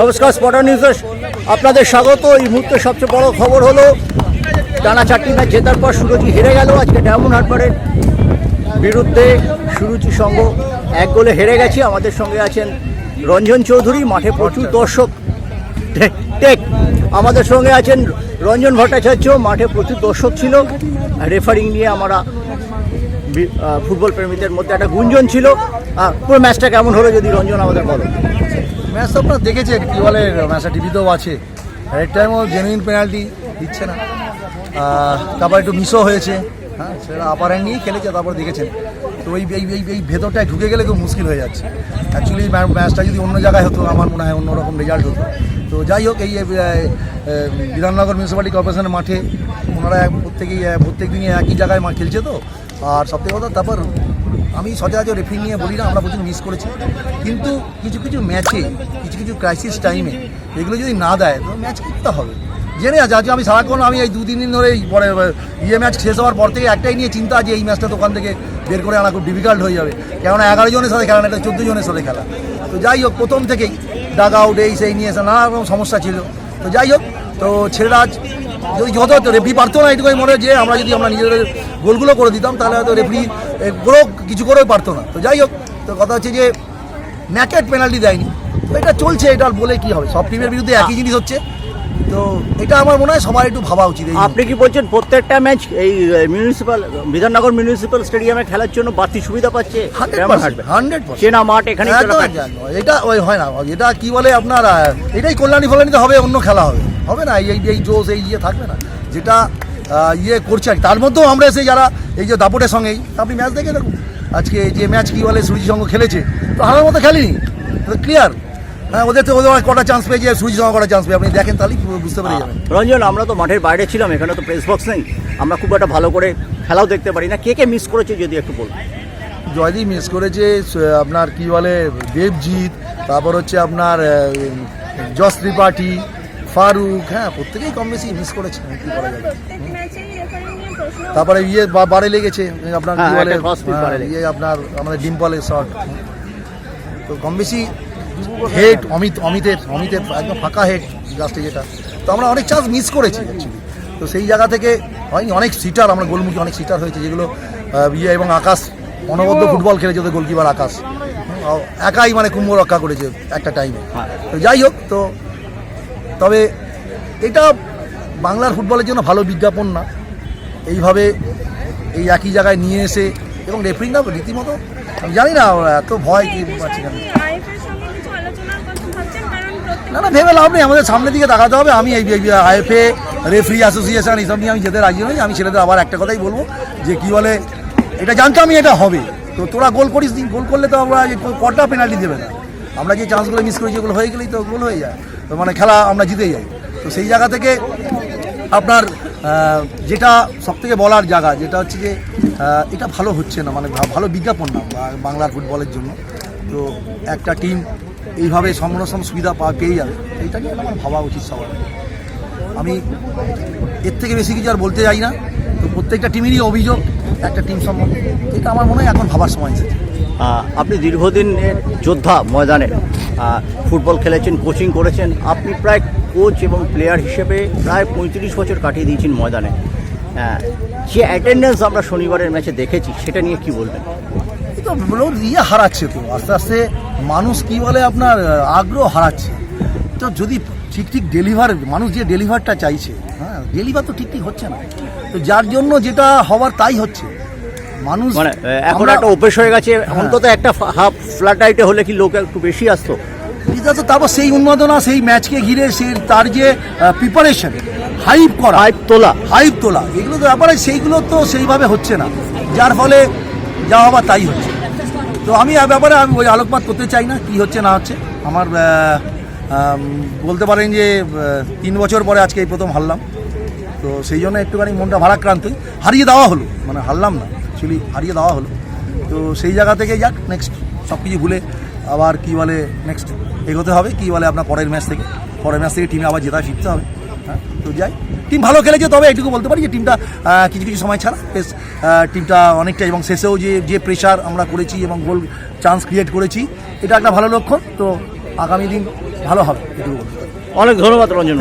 নমস্কার স্পটার নিউজে আপনাদের স্বাগত। এই মুহূর্তে সবচেয়ে বড় খবর হলো, টানা চারটি ম্যাচ জেতার পর সুরজি হেরে গেল। আজকে ডায়মন্ড হারবারের বিরুদ্ধে সুরুচি সংঘ এক গোলে হেরে গেছে। আমাদের সঙ্গে আছেন রঞ্জন চৌধুরী, মাঠে প্রচুর দর্শক। টেক আমাদের সঙ্গে আছেন রঞ্জন ভট্টাচার্য, মাঠে প্রচুর দর্শক ছিল। রেফারিং নিয়ে আমরা ফুটবল প্রেমীদের মধ্যে একটা গুঞ্জন ছিল। পুরো ম্যাচটা কেমন হলো যদি রঞ্জন আমাদের বলো? ম্যাচ তো আপনারা দেখেছেন, কী বলে ম্যাচটা টিভিতেও আছে। রেড টাইমও জেনুইন পেনাল্টি দিচ্ছে না। তারপর একটু মিসও হয়েছে। হ্যাঁ সেটা আপার নিয়েই খেলেছে, তারপর দেখেছেন। তো এই এই এই ভেতরটায় ঢুকে গেলে খুব মুশকিল হয়ে যাচ্ছে। অ্যাকচুয়ালি ম্যাচটা যদি অন্য জায়গায় হতো, আমার মনে হয় অন্যরকম রেজাল্ট হতো। তো যাই হোক, এই বিধাননগর মিউনিসিপ্যালিটি কর্পোরেশনের মাঠে ওনারা এক- প্রত্যেকেই, প্রত্যেক দিনই একই জায়গায় খেলছে তো। আর সবথেকে কথা, তারপর আমি সচরাচর রেফারি নিয়ে বলি না, আমরা প্রচুর মিস করেছি। কিন্তু কিছু কিছু ম্যাচে কিছু কিছু ক্রাইসিস টাইমে এগুলো যদি না দেয়, তো ম্যাচ করতে হবে। জেনে আছে, আজকে আমি সারাক্ষণ আমি এই দু তিন দিন ধরে পরে ইয়ে ম্যাচ শেষ হওয়ার পর থেকে একটাই নিয়ে চিন্তা যে এই ম্যাচটা দোকান থেকে বের করে আনা খুব ডিফিকাল্ট হয়ে যাবে। কেননা এগারো জনের সাথে খেলা না, এটা চোদ্দ জনের সাথে খেলা। তো যাই হোক, প্রথম থেকেই ডাগ আউট এই সেই নিয়ে এসে নানা রকম সমস্যা ছিল। তো যাই হোক, তো ছেলেরা আজ যদি যত রেফরি পারতো না এটুকুই মনে হয় যে আমরা যদি আমরা নিজেদের গোলগুলো করে দিতাম তাহলে হয়তো রেফরি পুরো কিছু করেও পারতো না। তো যাই হোক তো কথা হচ্ছে যে ন্যাকেট পেনাল্টি দেয়নি। তো এটা চলছে এটা বলে কি হবে? সব টিমের বিরুদ্ধে একই জিনিস হচ্ছে। তো এটা আমার মনে হয় সবার একটু ভাবা উচিত আপনি কি বলছেন প্রত্যেকটা ম্যাচ এই মিউনিসিপাল বিধাননগর মিউনিসিপাল স্টেডিয়ামে খেলার জন্য বাড়তি সুবিধা পাচ্ছে? হান্ড্রেড চেনা মাঠ এখানে। এটা ওই হয় না এটা কি বলে আপনার এটাই কল্যাণী ফল্যাণীতে হবে অন্য খেলা হবে। হবে না এই এই জোশ এই ইয়ে থাকবে না। যেটা ইয়ে করছে আর তার মধ্যেও আমরা এসে যারা এই যে দাপটের সঙ্গেই আপনি ম্যাচ দেখে দেখুন। আজকে যে ম্যাচ কী বলে সুরজি সঙ্গ খেলেছে। তো হারার মতো খেলেনি। ক্লিয়ার হ্যাঁ ওদের তো ওদের কটা চান্স পেয়েছে সুরজি সঙ্গ কটা চান্স পেয়ে আপনি দেখেন তাহলে বুঝতে পেরে যাবেন। রঞ্জন আমরা তো মাঠের বাইরে ছিলাম এখানে তো প্রেস বক্স নেই। আমরা খুব একটা ভালো করে খেলাও দেখতে পারি না। কে কে মিস করেছে যদি একটু বলুন? জয়দীপ মিস করেছে আপনার কি বলে দেবজিৎ তারপর হচ্ছে আপনার যশ ত্রিপাঠী ফারুক হ্যাঁ প্রত্যেকেই কম বেশি মিস করেছে কি করা যাবে। তারপরে ইয়ে বারে লেগেছে আপনার কি হ্যাঁ, বলে হ্যাঁ। ইয়ে আপনার আমাদের ডিম্পলের শট তো কম বেশি হেড অমিত অমিতের অমিতের একদম ফাঁকা হেড লাস্টে যেটা। তো আমরা অনেক চান্স মিস করেছি অ্যাকচুয়ালি তো সেই জায়গা থেকে হয়নি অনেক সিটার আমরা গোলমুখী অনেক সিটার হয়েছে যেগুলো ইয়ে এবং আকাশ অনবদ্য ফুটবল খেলেছে ওদের গোলকিপার আকাশ। একাই মানে কুম্ভ রক্ষা করেছে একটা টাইমে হ্যাঁ। তো যাই হোক তো তবে এটা বাংলার ফুটবলের জন্য ভালো বিজ্ঞাপন না। এইভাবে এই একই জায়গায় নিয়ে এসে এবং রেফারিংটা রীতিমতো, আমি জানি না এত ভয় কি পাচ্ছি প্রত্যেক না। না ভেবে লাভ নেই, আমাদের সামনের দিকে তাকাতে হবে। আমি এই আইএফএ রেফারি অ্যাসোসিয়েশন এইসব নিয়ে আমি যেতে রাজি নই। আমি ছেলেদের আবার একটা কথাই বলব যে কি বলে, এটা জানতাম আমি এটা হবে। তো তোরা গোল করিস নি, গোল করলে তো আমরা কটা পেনাল্টি দেবে না। আমরা যে চান্সগুলো মিস করেছি, ওগুলো হয়ে গেলেই তো গোল হয়ে যায়। তো মানে খেলা আমরা জিতে যাই। তো সেই জায়গা থেকে আপনার যেটা সব থেকে বলার জায়গা, যেটা হচ্ছে যে এটা ভালো হচ্ছে না মানে ভালো বিজ্ঞাপন না বাংলার ফুটবলের জন্য। তো একটা টিম এইভাবে সমরসম সুবিধা পা, পেয়ে যাবে, এইটা নিয়ে আমার ভাবা উচিত সবার। আমি এর থেকে বেশি কিছু আর বলতে চাই না। তো প্রত্যেকটা টিমেরই অভিযোগ একটা টিম সম্বন্ধে। এটা আমার মনে হয় এখন ভাবার সময় এসেছে। আপনি দীর্ঘদিনের যোদ্ধা ময়দানে ফুটবল খেলেছেন কোচিং করেছেন। আপনি প্রায় কোচ এবং প্লেয়ার হিসেবে প্রায় পঁয়ত্রিশ বছর কাটিয়ে দিয়েছেন ময়দানে। যে অ্যাটেন্ডেন্স আমরা শনিবারের ম্যাচে দেখেছি সেটা নিয়ে কি বলবেন? তো ইয়ে হারাচ্ছে তো। আস্তে আস্তে মানুষ কি বলে আপনার আগ্রহ হারাচ্ছে। তো যদি ঠিক ঠিক ডেলিভার মানুষ যে ডেলিভারটা চাইছে হ্যাঁ ডেলিভার তো ঠিক ঠিক হচ্ছে না। তো যার জন্য যেটা হওয়ার তাই হচ্ছে। মানুষ মানে এখন একটা অভ্যেস হয়ে গেছে অন্তত একটা হাফ ফ্ল্যাট আইটে হলে কি লোক একটু বেশি আসতো? এটা তো তারপর সেই উন্মাদনা সেই ম্যাচকে ঘিরে সেই তার যে প্রিপারেশন হাইপ করা। পাইপ তোলা। হাইপ তোলা। এগুলো তো ব্যাপারে সেইগুলো তো সেইভাবে হচ্ছে না। যার ফলে যা হবার তাই হচ্ছে। তো আমি এ ব্যাপারে আমি ওই আলোকপাত করতে চাই না কি হচ্ছে না হচ্ছে। আমার বলতে পারেন যে তিন বছর পরে আজকে এই প্রথম হারলাম। তো সেই জন্য একটুখানি মনটা ভারাক্রান্তই হারিয়ে দেওয়া হলো মানে হারলাম না অ্যাকচুয়ালি হারিয়ে দেওয়া হলো। তো সেই জায়গা থেকে যাক নেক্সট সব কিছু ভুলে আবার কি বলে নেক্সট এগোতে হবে, কি বলে আপনার পরের ম্যাচ থেকে। পরের ম্যাচ থেকে টিমে আবার জেতা শিখতে হবে। হ্যাঁ তো যাই। টিম ভালো খেলেছে, তবে এটুকু বলতে পারি যে টিমটা কিছু কিছু সময় ছাড়া, বেশ টিমটা অনেকটা এবং শেষেও যে যে প্রেশার আমরা করেছি এবং গোল চান্স ক্রিয়েট করেছি, এটা একটা ভালো লক্ষণ। তো আগামী দিন ভালো হবে অনেক ধন্যবাদ রঞ্জন.